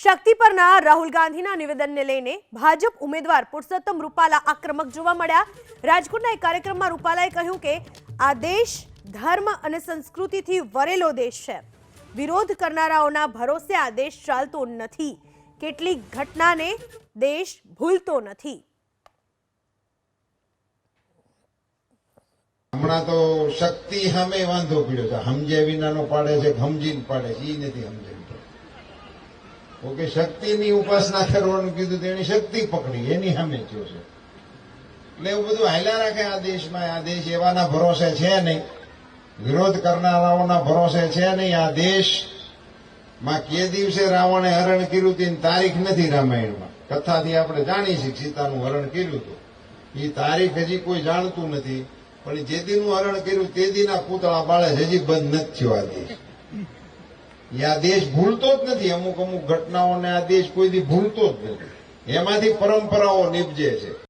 શક્તિ પરના રાહુલ ગાંધીના નિવેદનને લઈને ભાજપ ઉમેદવાર પુરુષોત્તમ રૂપાલા આક્રમક જોવા મળ્યા. રાજકોટના એક કાર્યક્રમમાં રૂપાલાએ કહ્યું કે, આ દેશ ધર્મ અને સંસ્કૃતિથી વરેલો દેશ છે. વિરોધ કરનારાઓના ભરોસે આ દેશ ચાલતો નથી. કેટલીક ઘટનાને દેશ ભૂલતો નથી. હમણાં તો શક્તિ સામે વાંધો પીડ્યો છે. સમજે વિનાનો પાડે છે સમજીને પાડે છે. એ નથી સમજે ઓકે, શક્તિની ઉપાસના કરવાનું કીધું તેની શક્તિ પકડી, એની સામે થયો છે. એટલે એવું બધું હાલ્યા રાખે આ દેશમાં, આ દેશ એવાના ભરોસે છે નહીં. વિરોધ કરનારાઓના ભરોસે છે નહીં. આ દેશમાં કે દિવસે રાવણે હરણ કર્યું તેની તારીખ નથી રામાયણમાં. કથાથી આપણે જાણી છીએ, સીતાનું હરણ કર્યું હતું. એ તારીખ હજી કોઈ જાણતું નથી, પણ જે દીનું હરણ કર્યું તે દીના પૂતળા બાળે હજી બંધ નથી થયો આ દેશ. એ આ દેશ ભૂલતો જ નથી. અમુક અમુક ઘટનાઓને આ દેશ કોઈ દી ભૂલતો જ નથી. એમાંથી પરંપરાઓ નીપજે છે.